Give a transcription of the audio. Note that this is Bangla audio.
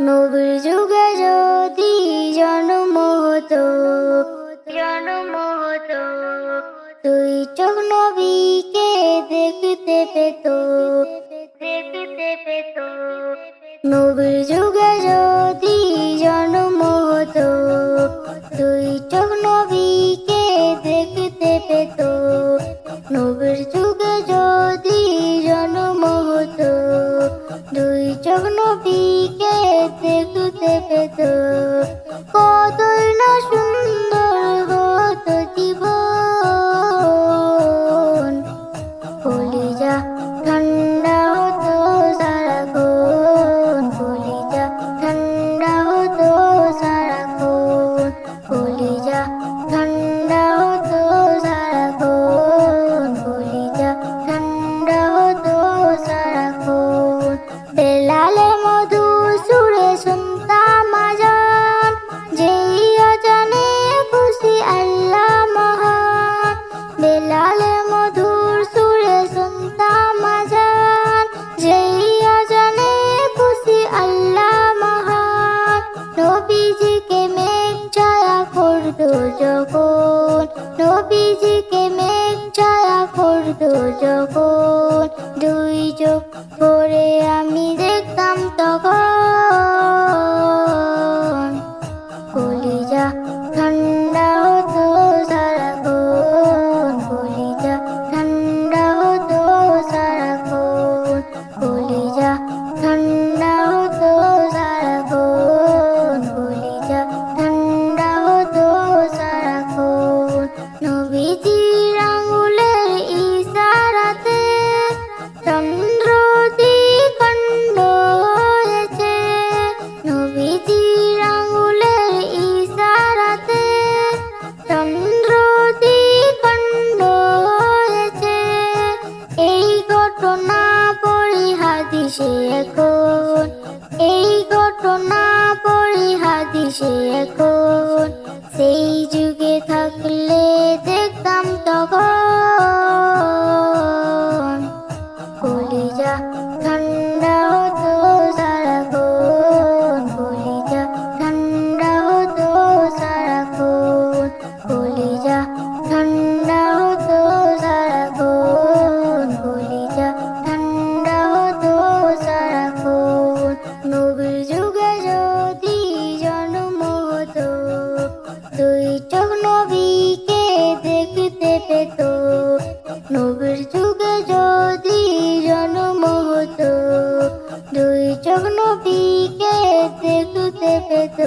নবীর যুগে যদি জন্ম হতো জন্ম হতো তুই চোখ নবীকে দেখতে পেত? দেখতে পেত। নবীর যুগে যদি জন্ম হতো তুই দুই চোখ নবীকে দেখতে পেত। কতই না সুন্দর যখন নবীজিকে হাদিসে এখন। এই ঘটনা পড়ি হাদিসে এখন। সেই যুগে থাকলে দেখতাম তখন নবীকে দেখতে পেত। নবীর যদি জন্ম হতো দুই চোখ নবীকে দেখতে পেত।